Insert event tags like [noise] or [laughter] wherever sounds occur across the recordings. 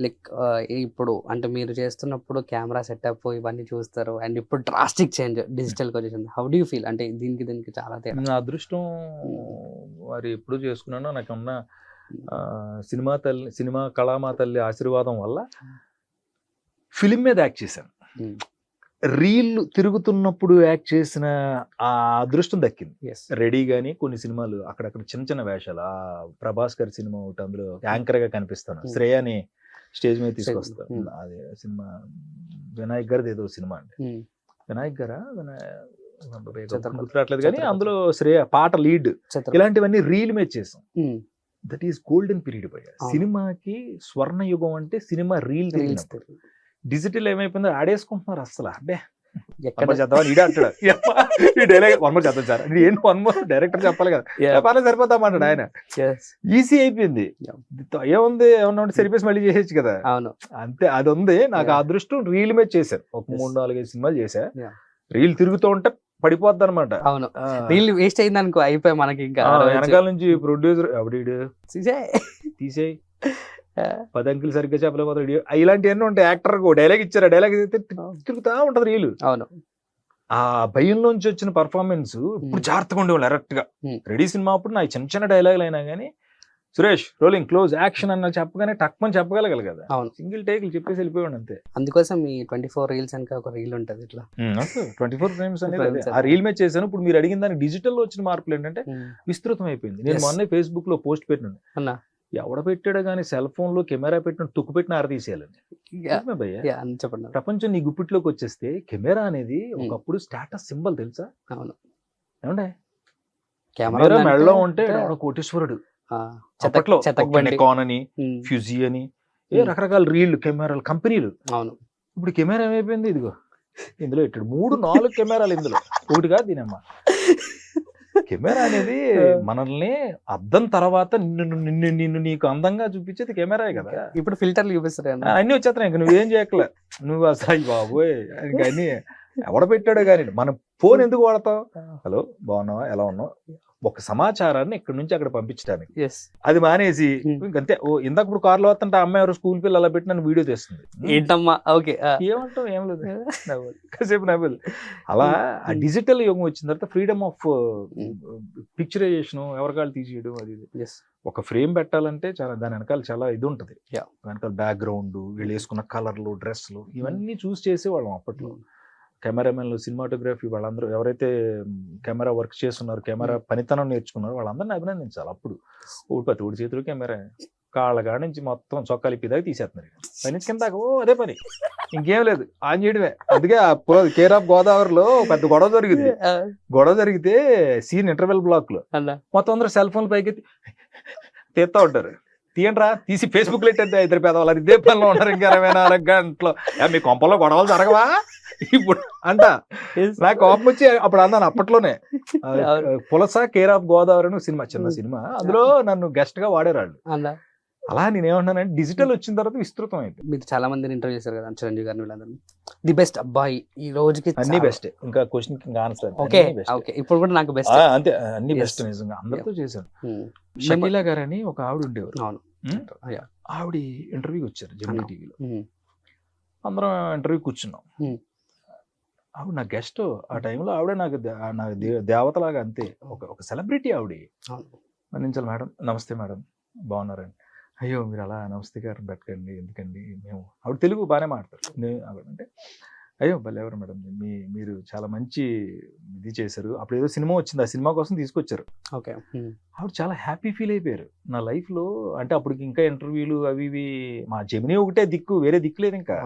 Like ఇప్పుడు అంటే మీరు చేస్తున్నప్పుడు కెమెరా సెటప్ ఇవన్నీ చూస్తారు. అండ్ ఇప్పుడు డ్రాస్టిక్ చేంజ్ డిజిటల్ వచ్చేసింది. How do feel? అంటే దీనికి దీనికి చాలా తేడా. నా అదృష్టం మరి ఎప్పుడు చేసుకున్నానో నాకు ఉన్న సినిమా తల్లి సినిమా కళామా తల్లి ఆశీర్వాదం వల్ల ఫిలిం మీద యాక్ట్ చేశాను. రీల్ తిరుగుతున్నప్పుడు యాక్ట్ చేసిన ఆ అదృష్టం దక్కింది. రెడీ గానీ కొన్ని సినిమాలు అక్కడక్కడ చిన్న చిన్న వేషాలు. ఆ ప్రభాస్ గారి సినిమా ఒకటి అందులో యాంకర్గా కనిపిస్తాను. శ్రేయాని స్టేజ్ మీద తీసుకొస్తాను Hmm. అదే సినిమా వినాయక్ గారిది ఏదో సినిమా అండి. వినాయక్ గారా. గుర్తురాట్లేదు కానీ. అందులో శ్రేయ పాట లీడ్. ఇలాంటివన్నీ రీల్ మీద చేసాం. దట్ ఈస్ గోల్డెన్ పీరియడ్ పోయా. సినిమాకి స్వర్ణ యుగం అంటే సినిమా రీల్ డిజిటల్ ఏమైపోయిందో ఆడేసుకుంటున్నారు అసలు అబ్బే. డైరెక్టర్ [laughs] చెప్పాలి కదా. పర్లేదు సరిపోతామంటాడు ఆయన. ఈజీ అయిపోయింది. ఏముంది? ఏమన్నా ఉంటే సరిపేసి మళ్ళీ చేసేచ్చు కదా? అవును. అంతే అది ఉంది నాకు. అదృష్టం రీల్ మీద చేశాను ఒక. మూడు నాలుగైదు సినిమాలు చేశా. రీల్ తిరుగుతూ ఉంటే పడిపోద్ది అనమాట అవును. రీల్ వేస్ట్ అయింది అనుకో అయిపోయి మనకి ఇంకా. వెనకాల నుంచి ప్రొడ్యూసర్. తీసేయి. Yeah. పది అంకులు సరిగ్గా చెప్పలేకపోతాడు ఇలాంటివన్నీ ఉంటాయి. యాక్టర్ డైలాగ్ ఇచ్చారు? డైలాగ్ తిరుగుతా ఉంటది రీలు. అవును. ఆ భయం నుంచి వచ్చిన పర్ఫార్మెన్స్ ఇప్పుడు. జాగ్రత్తగా ఉండేవాళ్ళు డైరెక్ట్గా. రెడీ సినిమా అప్పుడు నాకు చిన్న చిన్న డైలాగులు అయినా కానీ సురేష్ రోలింగ్ క్లోజ్ యాక్షన్ అన్న చెప్పగానే టక్మని చెప్పగలగాలి కదా. అవును. సింగిల్ టేక్లు చెప్పేసి వెళ్ళిపోయాడు అంతే. అందుకోసం ఈ ట్వంటీ ఫోర్ రీల్స్ అనక ఒక రీల్ ఉంటది ఇట్లా. ట్వంటీ ఫోర్ ఫ్రేమ్స్ అనేది ఆ రీల్ మీద చేశాను. ఇప్పుడు మీరు అడిగిన దానికి డిజిటల్లో వచ్చిన మార్పులు ఏంటంటే. విస్తృతం అయిపోయింది నేను. మొన్నే ఫేస్బుక్లో పోస్ట్ పెట్టినాను. అన్నా. ఎవడ పెట్టాడో కానీ సెల్ ఫోన్లో కెమెరా పెట్టిన తుక్కు పెట్టిన అని చెప్పండి. ప్రపంచం నీ గుప్పిట్లోకి వచ్చేస్తే కెమెరా అనేది. ఒకప్పుడు స్టాటస్ సింబల్ తెలుసా? అవును. ఏమండే? కెమెరా మెడలో ఉంటే కోటీశ్వరుడు. ఆ, చెత్త- అప్పట్లో చెత్తకు బండి కాన్ అని. ఫ్యూజీ అని ఏ. రకరకాల రీళ్ళు కెమెరాలు కంపెనీలు. అవును. ఇప్పుడు కెమెరా ఏమైపోయింది ఇదిగో. ఇందులో ఇట్టాడు మూడు నాలుగు కెమెరాలు ఇందులో. ఒకటి కాదు దీనమ్మ. [laughs] కెమెరా అనేది మనల్ని అద్దం తర్వాత నిన్ను నిన్ను నిన్ను నీకు అందంగా చూపించేది కెమెరా కదా. ఇప్పుడు ఫిల్టర్లు చూపిస్తారు అన్నీ? వచ్చేస్తున్నాయి ఇంక నువ్వేం చేయట్లే నువ్వు అసలు బాబోయ్ ఇంక అన్ని ఎవడ పెట్టాడో కానీ మనం ఫోన్ ఎందుకు వాడతావు హలో బాగున్నావా? ఎలా ఉన్నావు? ఒక సమాచారాన్ని ఇక్కడ నుంచి అక్కడ పంపించడానికి. అది మానేసి Hmm. ఇంకంతే. ఓ ఇందాక ఇప్పుడు కార్లో వస్తుంటే ఆ అమ్మాయి ఎవరు స్కూల్ పిల్లలు అలా పెట్టి నన్ను వీడియో తీస్తుంది. ఏంటమ్మా? ఓకే ఏమంటావు? ఏం లేదు. [laughs] నవ్వులు. కాసేపు నవ్వులు అలా ఆ Hmm. డిజిటల్ యుగం వచ్చిన తర్వాత ఫ్రీడమ్ ఆఫ్ పిక్చరైజేషన్ ఎవరికాళ్ళు తీసేయడం అది ఒక ఫ్రేమ్ పెట్టాలంటే చాలా దాని వెనకాల చాలా ఇది ఉంటుంది. వెనకాల బ్యాక్గ్రౌండ్ వీళ్ళు వేసుకున్న కలర్లు డ్రెస్లు ఇవన్నీ చూస్ చేసేవాళ్ళం అప్పట్లో. కెమెరామెన్లు సినిమాటోగ్రఫీ వాళ్ళందరూ ఎవరైతే కెమెరా వర్క్ చేస్తున్నారు కెమెరా పనితనం నేర్చుకున్నారో వాళ్ళందరిని అభినందించాలి అప్పుడు ఒకటి పత్తి ఒకటి చేతులు కెమెరా కాళ్ళ కాడ నుంచి మొత్తం చొక్కాలు ఇప్పిదాకా తీసేస్తున్నారు పని కింద ఓ అదే పని ఇంకేం లేదు ఆన్ చేయడమే అందుకే కేర్ ఆఫ్ గోదావరిలో పెద్ద గొడవ జరిగింది గొడవ జరిగితే సీన్ ఇంటర్వెల్ బ్లాక్లో మొత్తం అందరూ సెల్ ఫోన్ పైకి తీస్తా ఉంటారు తీయండిరా తీసి ఫేస్బుక్లో ఎట్టేద్దా ఇద్దరు పేదవాళ్ళు అది ఇదే పనిలో ఉన్నారు ఇంకా ఇరవై నాలుగు గంటలు. మీ కొంపలో గొడవలు జరగవా? ఇప్పుడు అంట. నాకు కోపం వచ్చి అప్పుడు అన్నాను అప్పట్లోనే. Pulasa care of Godavari cinema చిన్న Hmm. సినిమా. అందులో నన్ను గెస్ట్గా వాడారు వాళ్ళు. అన్నా. అలా నేను ఏమంటున్నానంటే డిజిటల్ వచ్చిన తర్వాత విస్తృతం అయిపోయింది. మీరు చాలా మందిని ఇంటర్వ్యూ చేశారు కదా చిరంజీవి గారిని వీళ్ళందరూ ది బెస్ట్ అబ్బాయి ఈ రోజుకి అన్ని బెస్ట్ ఇంకా క్వశ్చన్ ఇంకా ఆన్సర్ ఓకే ఓకే ఇప్పుడు కూడా నాకు బెస్ట్ అంతే. అన్ని. బెస్ట్ నిజంగా. అందరితో చేశాను. షకీలా గారు అని ఒక ఆవిడ ఉండేవారు. అవును. Yeah. ఆవిడ ఇంటర్వ్యూకి వచ్చారు జమినీ. టీవీలో. అందరం ఇంటర్వ్యూ కూర్చున్నాం. ఆవిడ నా గెస్ట్ ఆ టైంలో ఆవిడ నాకు నాకు దేవతలాగా అంతే. ఒక ఒక సెలబ్రిటీ ఆవిడ. మన్నించాలి మేడం. నమస్తే మేడం. బాగున్నారండి. అయ్యో మీరు అలా నమస్తే గారు పెట్టకండి ఎందుకండి? మేము ఆవిడ తెలుగు బాగానే మాట్లాడతారు నేను ఆవిడ అంటే అయ్యో! భలే ఎవరు మేడం మీ మీరు చాలా మంచి ఇది చేశారు. అప్పుడు ఏదో సినిమా వచ్చింది. ఆ సినిమా కోసం తీసుకొచ్చారు. ఓకే. ఆవిడ చాలా హ్యాపీ ఫీల్ అయిపోయారు. నా లైఫ్లో అంటే అప్పటికి ఇంకా ఇంటర్వ్యూలు అవి ఇవి మా జెమినీ ఒకటే దిక్కు వేరే దిక్కు లేదు ఇంకా.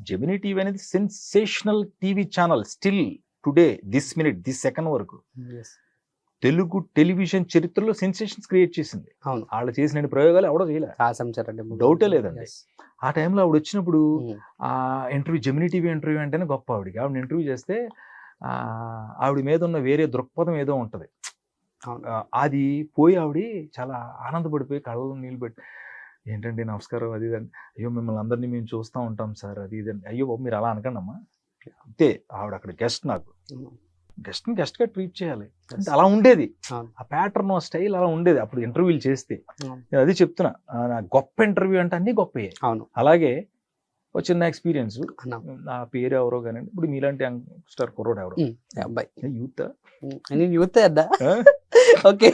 జెమినీ టీవీ అనేది sensational TV channel still today this minute this second వరకు. తెలుగు టెలివిజన్ చరిత్రలో సెన్సేషన్స్ క్రియేట్ చేసింది. అవును. వాళ్ళు చేసిన ప్రయోగాలు ఎవడో చేయలే కాసం చరణ్ Doubt ఏ లేదండి. ఆ టైంలో ఆవిడ వచ్చినప్పుడు ఉమ్. ఆ ఇంటర్వ్యూ జెమినీ టీవీ ఇంటర్వ్యూ అంటేనే గొప్ప ఆవిడకి. ఆవిడ ఇంటర్వ్యూ చేస్తే ఆ, ఆవిడ మీద ఉన్న వేరే దృక్పథం ఏదో ఉంటది. అది పోయి ఆవిడ చాలా ఆనందపడిపోయి కళ్ళలో నీళ్ళు పెట్టి ఏంటండి నమస్కారం అది ఇది అని. అయ్యో మిమ్మల్ని అందరినీ మేము చూస్తూ ఉంటాం సార్ అది ఇది అని. అయ్యో మీరు అలా అనకండి అమ్మా అంతే. ఆవిడ అక్కడ గెస్ట్ నాకు. ఉమ్. గెస్ట్ని గెస్ట్గా ట్రీట్ చేయాలి. అంటే అలా ఉండేది. ఆ ప్యాటర్న్ స్టైల్ అలా ఉండేది. అప్పుడు ఇంటర్వ్యూలు చేస్తే. నేను అది చెప్తున్నా. ఆ, నా గొప్ప ఇంటర్వ్యూ అంటే అన్ని గొప్పయే అవును. అలాగే ఒక చిన్న ఎక్స్పీరియన్స్ నా పేరు ఎవరో కానీ ఇప్పుడు మీలాంటి యంగ్స్టర్ కుర్రోడు ఎవరో. అబ్బాయి యూత్ నేను యూత్ అద్దా? ఓకే.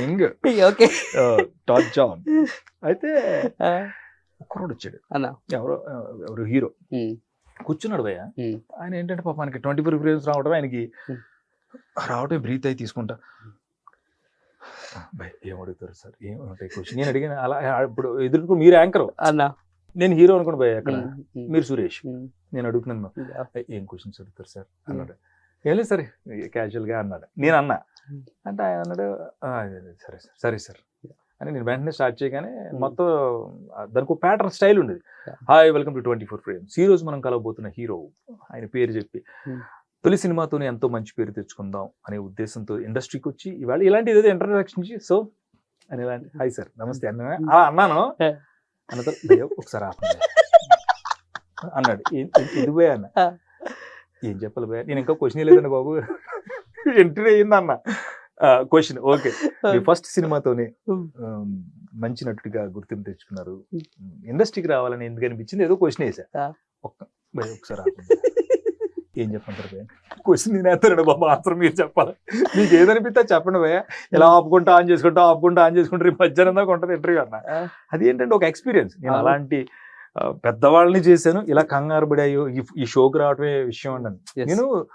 యంగ్. ఓకే. టాప్ జాన్ [laughs] అయితే కుర్రోడు వచ్చాడు. అన్న. ఎవరో ఎవరు హీరో. కూర్చున్నాడు భయ్య. ఆయన ఏంటంటే పాప మనకి ట్వంటీ ఫోర్ ఫ్రేమ్స్ రావడం ఆయనకి. రావటం బ్రీత్ అయి తీసుకుంటా. భయ్ ఏం అడుగుతారు సార్? ఏం క్వశ్చన్ నేను అడిగిన అలా ఇప్పుడు ఎదుర్కొ మీరు యాంకర్. అన్న. నేను హీరో అనుకోండి భయ్ అక్కడ మీరు సురేష్. నేను అడుగుతున్నాను యా. "ఏయ్, ఏం క్వశ్చన్స్ అడుగుతారు సార్? అన్నాడు. ఏం లేదు సరే క్యాజువల్గా అన్నాడు. నేను అన్నా. అంటే ఆయన అన్నాడు "ఆ, అదే, అదే, సరే సార్ సరే. సార్ అని నేను వెంటనే స్టార్ట్ చేయగానే మొత్తం దానికి ఒక ప్యాటర్న్ స్టైల్ ఉండేది. Hi welcome to twenty four frames ఈ రోజు మనం కలవబోతున్న హీరో ఆయన పేరు చెప్పి. తొలి సినిమాతోనే ఎంతో మంచి పేరు తెచ్చుకుందాం అనే ఉద్దేశంతో ఇండస్ట్రీకి వచ్చి ఇవాళ ఇలాంటి ఏదో ఇంట్రడక్షన్ ఇచ్చి సో అని ఇలాంటి హాయ్ సార్ నమస్తే అన్న అలా అన్నాను. అన్న తర్వాత "భయ్యా, ఒకసారి అన్నాడు "ఏం- ఏం- ఎందుకు భయ్యా అన్న. ఏం చెప్పాలి భయ్యా? నేను ఇంకా క్వశ్చన్ లేదండి బాబు. ఎంట్రీ అయ్యింది అన్న. క్వశ్చన్ ఓకే ఫస్ట్ సినిమాతోనే um, మంచి నటుడిగా గుర్తింపు తెచ్చుకున్నారు. ఇండస్ట్రీకి రావాలని ఎందుకు అనిపించింది? ఏదో క్వశ్చన్ వేసా ఒకసారి. ఏం చెప్పంటారు భయ క్వశ్చన్ నేను వేస్తానండి బాబా ఆన్సర్ మీరు చెప్పాలి. మీకు ఏదనిపిస్తే చెప్పండి భయ ఇలా ఆపుకుంటా ఆన్ చేసుకుంటా ఆపుకుంటా ఆన్ చేసుకుంటా రేపు మధ్యాహ్నం దాకా ఉంటుంది ఇంటర్వ్యూ అన్న. అది ఏంటంటే ఒక ఎక్స్పీరియన్స్ నేను. అలాంటి పెద్దవాళ్ళని చేశాను. ఇలా కంగారు పడి అయ్యో ఈ- ఈ షోకి రావటమే విషయం అండి. నేను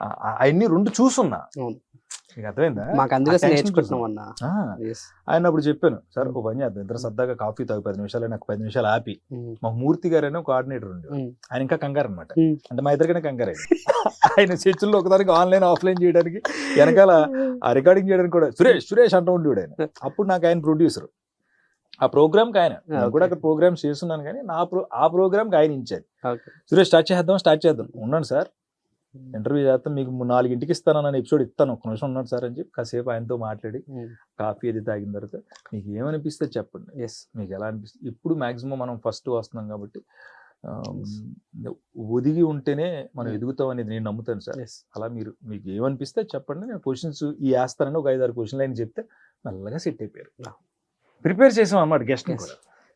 అవన్నీ రెండు చూసున్నా. అర్థమైందా? మాకు అందుకే నేర్చుకుంటున్నాం అన్న. ఆయన అప్పుడు చెప్పాను సార్ ఒక పని చేద్దాం ఇద్దరు సరదాగా కాఫీ తాగు పది నిమిషాలు నాకు పది నిమిషాలు ఆపి. మా మూర్తి గారు అనే కోఆర్డినేటర్ ఉండే ఆయన ఇంకా కంగారు అనమాట. అంటే మా ఇద్దరికైనా కంగారు. ఆయన చర్చల్లో ఒకదానికి ఆన్లైన్ ఆఫ్లైన్ చేయడానికి వెనకాల ఆ రికార్డింగ్ చేయడానికి కూడా సురేష్ సురేష్ అంటూ ఉండేవాడు ఆయన. అప్పుడు నాకు ఆయన ప్రొడ్యూసర్ ఆ ప్రోగ్రామ్కి ఆయన. కూడా అక్కడ ప్రోగ్రామ్స్ చేస్తున్నాను కానీ నా ప్రో ఆ ప్రోగ్రామ్కి ఆయన ఇచ్చారు సురేష్ స్టార్ట్ చేద్దాం స్టార్ట్ చేద్దాం. ఉన్నాను సార్. ఇంటర్వ్యూ చేస్తాం మీకు నాలుగింటికి ఇస్తాను అన్న ఎపిసోడ్ ఇస్తాను ఒక నిమిషం ఉన్నాను సార్ అని చెప్పి కాసేపు ఆయనతో మాట్లాడి ఉమ్, కాఫీ అది తాగిన తర్వాత మీకు ఏమనిపిస్తే చెప్పండి yes. మీకు ఎలా అనిపిస్తుంది ఇప్పుడు మాక్సిమం మనం ఫస్ట్ వస్తున్నాం కాబట్టి ఒదిగి ఉంటేనే మనం Mm. ఎదుగుతాం అనేది నేను నమ్ముతాను సార్. అలా మీరు మీకు ఏమనిపిస్తే చెప్పండి నేను క్వశ్చన్స్ ఈ వేస్తానని ఒక ఐదారు క్వశ్చన్లు అని చెప్తే మెల్లగా సెట్ అయిపోయారు. ప్రిపేర్ చేసాం అన్నమాట గెస్ట్. కూడా